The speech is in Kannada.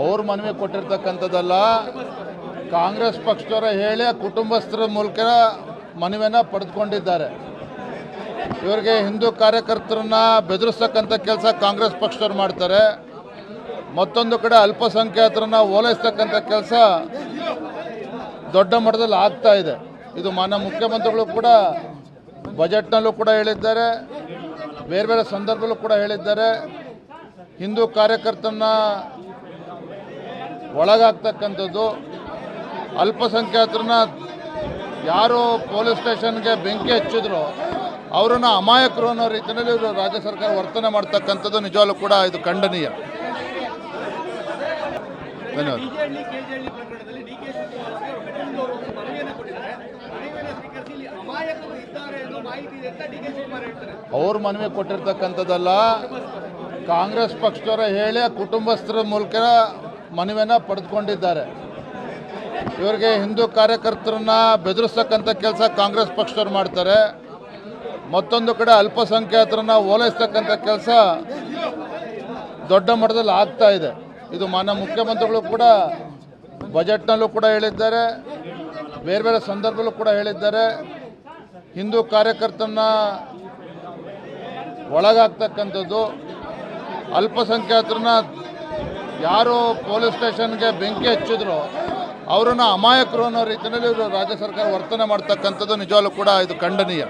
ಅವರು ಮನವಿ ಕೊಟ್ಟಿರ್ತಕ್ಕಂಥದ್ದಲ್ಲ ಕಾಂಗ್ರೆಸ್ ಪಕ್ಷದವರ ಹೇಳಿ ಕುಟುಂಬಸ್ಥರ ಮೂಲಕ ಮನವಿಯನ್ನು ಪಡೆದುಕೊಂಡಿದ್ದಾರೆ. ಇವರಿಗೆ ಹಿಂದೂ ಕಾರ್ಯಕರ್ತರನ್ನ ಬೆದರಿಸ್ತಕ್ಕಂಥ ಕೆಲಸ ಕಾಂಗ್ರೆಸ್ ಪಕ್ಷದವ್ರು ಮಾಡ್ತಾರೆ. ಮತ್ತೊಂದು ಕಡೆ ಅಲ್ಪಸಂಖ್ಯಾತರನ್ನ ಓಲೈಸ್ತಕ್ಕಂಥ ಕೆಲಸ ದೊಡ್ಡ ಮಟ್ಟದಲ್ಲಿ ಆಗ್ತಾ ಇದೆ. ಇದು ಮಾನ್ಯ ಮುಖ್ಯಮಂತ್ರಿಗಳು ಕೂಡ ಬಜೆಟ್ನಲ್ಲೂ ಕೂಡ ಹೇಳಿದ್ದಾರೆ. ಬೇರೆ ಬೇರೆ ಸಂದರ್ಭದಲ್ಲೂ ಕೂಡ ಹೇಳಿದ್ದಾರೆ. ಹಿಂದೂ ಕಾರ್ಯಕರ್ತನ ಒಳಗಾಗ್ತಕ್ಕಂಥದ್ದು. ಅಲ್ಪಸಂಖ್ಯಾತರನ್ನ ಯಾರು ಪೊಲೀಸ್ ಸ್ಟೇಷನ್ಗೆ ಬೆಂಕಿ ಹಚ್ಚಿದ್ರು. ಅವರನ್ನು ಅಮಾಯಕರು ಅನ್ನೋ ರೀತಿಯಲ್ಲಿ ಇವರು ರಾಜ್ಯ ಸರ್ಕಾರ ವರ್ತನೆ ಮಾಡ್ತಕ್ಕಂಥದ್ದು ನಿಜವಾಗ್ಲೂ ಕೂಡ ಇದು ಖಂಡನೀಯ. ಧನ್ಯವಾದ. ಅವ್ರ ಮನವಿ ಕೊಟ್ಟಿರ್ತಕ್ಕಂಥದ್ದಲ್ಲ, ಕಾಂಗ್ರೆಸ್ ಪಕ್ಷದವರ ಹೇಳಿ ಕುಟುಂಬಸ್ಥರ ಮೂಲಕ ಮನವಿಯನ್ನು ಪಡೆದುಕೊಂಡಿದ್ದಾರೆ. ಇವರಿಗೆ ಹಿಂದೂ ಕಾರ್ಯಕರ್ತರನ್ನ ಬೆದರಿಸ್ತಕ್ಕಂಥ ಕೆಲಸ ಕಾಂಗ್ರೆಸ್ ಪಕ್ಷದವ್ರು ಮಾಡ್ತಾರೆ. ಮತ್ತೊಂದು ಕಡೆ ಅಲ್ಪಸಂಖ್ಯಾತರನ್ನ ಓಲೈಸ್ತಕ್ಕಂಥ ಕೆಲಸ ದೊಡ್ಡ ಮಟ್ಟದಲ್ಲಿ ಆಗ್ತಾ ಇದೆ. ಇದು ಮಾನ್ಯ ಮುಖ್ಯಮಂತ್ರಿಗಳು ಕೂಡ ಬಜೆಟ್ನಲ್ಲೂ ಕೂಡ ಹೇಳಿದ್ದಾರೆ. ಬೇರೆ ಬೇರೆ ಸಂದರ್ಭದಲ್ಲೂ ಕೂಡ ಹೇಳಿದ್ದಾರೆ. ಹಿಂದೂ ಕಾರ್ಯಕರ್ತರನ್ನ ಒಳಗಾಗ್ತಕ್ಕಂಥದ್ದು ಅಲ್ಪಸಂಖ್ಯಾತರನ್ನ ಯಾರು ಪೊಲೀಸ್ ಸ್ಟೇಷನ್ಗೆ ಬೆಂಕಿ ಹಚ್ಚಿದ್ರು, ಅವರನ್ನು ಅಮಾಯಕರು ಅನ್ನೋ ರೀತಿಯಲ್ಲಿ ರಾಜ್ಯ ಸರ್ಕಾರ ವರ್ತನೆ ಮಾಡ್ತಕ್ಕಂಥದ್ದು ನಿಜವಾಗ್ಲೂ ಕೂಡ ಇದು ಖಂಡನೀಯ.